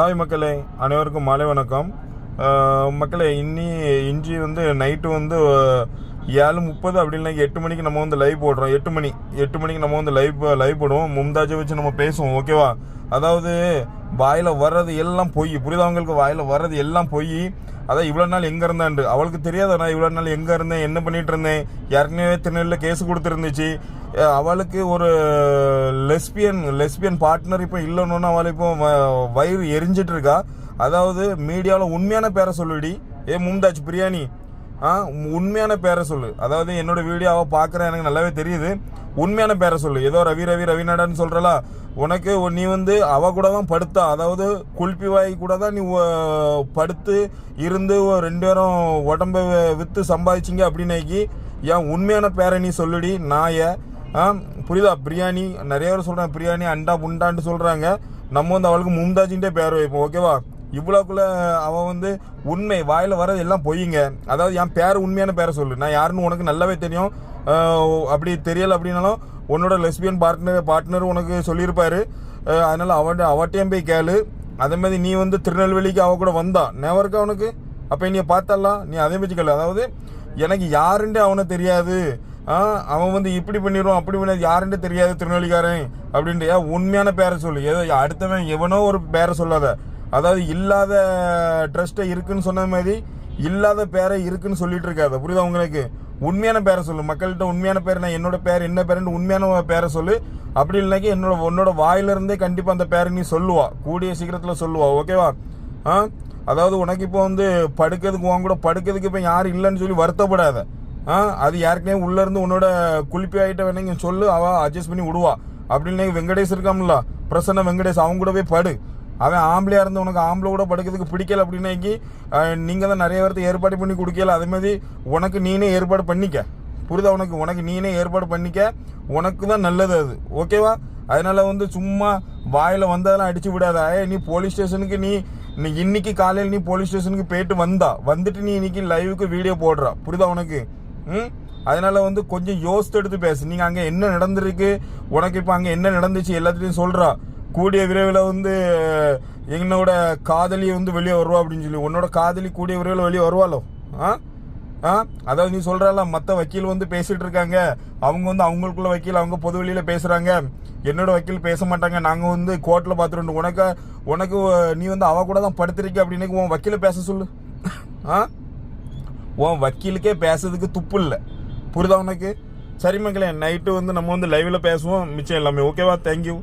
Hi மக்களே அனைவருக்கும் மாலை வணக்கம். மக்களே இன்னி இன்றி வந்து நைட்டு வந்து ஏழு முப்பது அப்படின்னா எட்டு மணிக்கு நம்ம வந்து லைவ் போடுறோம். எட்டு மணி எட்டு மணிக்கு நம்ம வந்து லைவ் லைவ் போடுவோம். மும்தாஜை வச்சு நம்ம பேசுவோம் ஓகேவா அதாவது வாயில் வர்றது எல்லாம் பொய். புரிதவங்களுக்கு வாயில் வர்றது எல்லாம் பொய். அதான் இவ்வளோ நாள் எங்கே இருந்தாண்டு அவளுக்கு தெரியாத நான் இவ்வளோ நாள் எங்கே இருந்தேன் என்ன பண்ணிட்டு இருந்தேன். ஏற்கனவே திருநெல்வேலியில் கேஸ் கொடுத்துருந்துச்சு. அவளுக்கு ஒரு லெஸ்பியன் லெஸ்பியன் பார்ட்னர் இப்போ இல்லைன்னு அவள் இப்போ வ- வயிறு எரிஞ்சிட்டு இருக்கா. அதாவது மீடியாவில் உண்மையான பேரை சொல்லுடி. ஏ மும்தாஜ் பிரியாணி. ஆ உண்மையான பேரை சொல்லு. அதாவது என்னோட வீடியோவை பார்க்குறேன் எனக்கு நல்லாவே தெரியுது. உண்மையான பேரை சொல்லு. ஏதோ ரவி ரவி ரவிநாடன் சொல்கிறல உனக்கு நீ வந்து அவ கூட தான் படுத்தா. அதாவது குல்பி வாய் கூட தான் நீ படுத்து இருந்து ரெண்டு பேரும் உடம்ப விற்று சம்பாதிச்சிங்க அப்படின்னாக்கி என் உண்மையான பேரை நீ சொல்லுடி நாய? ஆ புரியுதா? பிரியாணி நிறைய பேர் சொல்கிறாங்க பிரியாணி அண்டா புண்டான்னு சொல்கிறாங்க நம்ம வந்து அவளுக்கு மும்தாஜின்டே பேர் வைப்போம். ஓகேவா? இவ்வளோக்குள்ள அவன் வந்து உண்மை வாயில் வர்றது எல்லாம் பொய்யுங்க அதாவது என் பேர் உண்மையான பேரை சொல்லு. நான் யாருன்னு உனக்கு நல்லாவே தெரியும். அப்படி தெரியல அப்படின்னாலும் உன்னோட லெஸ்பியன் பார்ட்னர் பார்ட்னர் உனக்கு சொல்லியிருப்பாரு. அதனால் அவன் அவட்டையும் போய் கேளு. அதே மாதிரி நீ வந்து திருநெல்வேலிக்கு அவ கூட வந்தா. நேவருக்கு அவனுக்கு அப்போ நீ பார்த்தலாம். நீ அதே மாதிரி கேளு. அதாவது எனக்கு யாருன்ட்டு அவனை தெரியாது. ஆ, அவன் வந்து இப்படி பண்ணிடுவான் அப்படி பண்ணி யாருன்றே தெரியாது திருநெல்வேலிக்காரன். அப்படின்ட்டு. ஏன் உண்மையான பேரை சொல்லு. ஏதோ அடுத்தவன் எவனோ ஒரு பேரை சொல்லாத. அதாவது இல்லாத ட்ரஸ்ட்டை இருக்குன்னு சொன்ன மாதிரி இல்லாத பேரை இருக்குன்னு சொல்லிட்டு இருக்காது. புரியுதா உங்களுக்கு? உண்மையான பேரை சொல்லு. மக்கள்கிட்ட உண்மையான பேர் நான் என்னோட பேர் என்ன பேருன்னு உண்மையான பேரை சொல்லு. அப்படி இல்லைனாக்கி என்னோட உன்னோட வாயிலிருந்தே கண்டிப்பாக அந்த பேரை நீ சொல்லுவா. கூடிய சீக்கிரத்தில் சொல்லுவா. ஓகேவா ஆ? அதாவது உனக்கு இப்போ வந்து படுக்கிறதுக்கு உன் கூட படுக்கிறதுக்கு இப்போ யாரும் இல்லைன்னு சொல்லி வருத்தப்படாத. ஆ? அது யாருக்குனே உள்ளேருந்து உன்னோட குளிப்பி ஆகிட்ட வேணுங்க சொல்லு. அவள் அட்ஜஸ்ட் பண்ணி விடுவா. அப்படின்னு வெங்கடேஷ் இருக்காமல பிரசன்ன வெங்கடேஷ் அவங்க கூட போய் படு. அவன் ஆம்பளையாக இருந்து உனக்கு ஆம்பளை கூட படுக்கிறதுக்கு பிடிக்கல அப்படின்னாக்கி நீங்கள் தான் நிறைய பேர்த்து ஏற்பாடு பண்ணி கொடுக்கல. அதே மாதிரி உனக்கு நீனே ஏற்பாடு பண்ணிக்க. புரிதா உனக்கு? உனக்கு நீனே ஏற்பாடு பண்ணிக்க. உனக்கு தான் நல்லது அது. ஓகேவா அதனால் வந்து சும்மா வாயில் வந்ததெல்லாம் அடிச்சு விடாத. ஏய், நீ போலீஸ் ஸ்டேஷனுக்கு நீ நீ இன்னைக்கு காலையில் நீ போலீஸ் ஸ்டேஷனுக்கு போயிட்டு வந்தா. வந்துட்டு நீ இன்னைக்கு லைவுக்கு வீடியோ போடுறா. புரிதா உனக்கு? ம்? அதனால் வந்து கொஞ்சம் யோசித்து எடுத்து பேசு. நீங்கள் அங்கே என்ன நடந்திருக்கு? உனக்கு இப்போ அங்கே என்ன நடந்துச்சு? எல்லாத்துலேயும் சொல்கிறா கூடிய விரைவில் வந்து என்னோட காதலி வந்து வெளியே வருவா அப்படின்னு சொல்லி உன்னோட காதலி கூடிய விரைவில் வெளியே வருவாளோ? ஆ? ஆ? அதாவது நீ சொல்கிறல மற்ற வக்கீல் வந்து பேசிகிட்டு இருக்காங்க. அவங்க வந்து அவங்களுக்குள்ள வக்கீல் அவங்க பொது வெளியில் பேசுகிறாங்க என்னோட வக்கீல் பேச மாட்டாங்க. நாங்கள் வந்து கோர்ட்டில் பாத்துருந்தோம் உனக்கு உனக்கு நீ வந்து அவ கூட தான் படுத்திருக்க அப்படின்னு உன் வக்கீல பேச சொல்லு. ஆ? உன் வக்கீலுக்கே பேசுறதுக்கு துப்பு இல்லை. புரிதா உனக்கு? சரி மக்களே நைட்டு வந்து நம்ம வந்து லைவில் பேசுவோம். மிச்சம் எல்லாமே. ஓகேவா தேங்க்யூ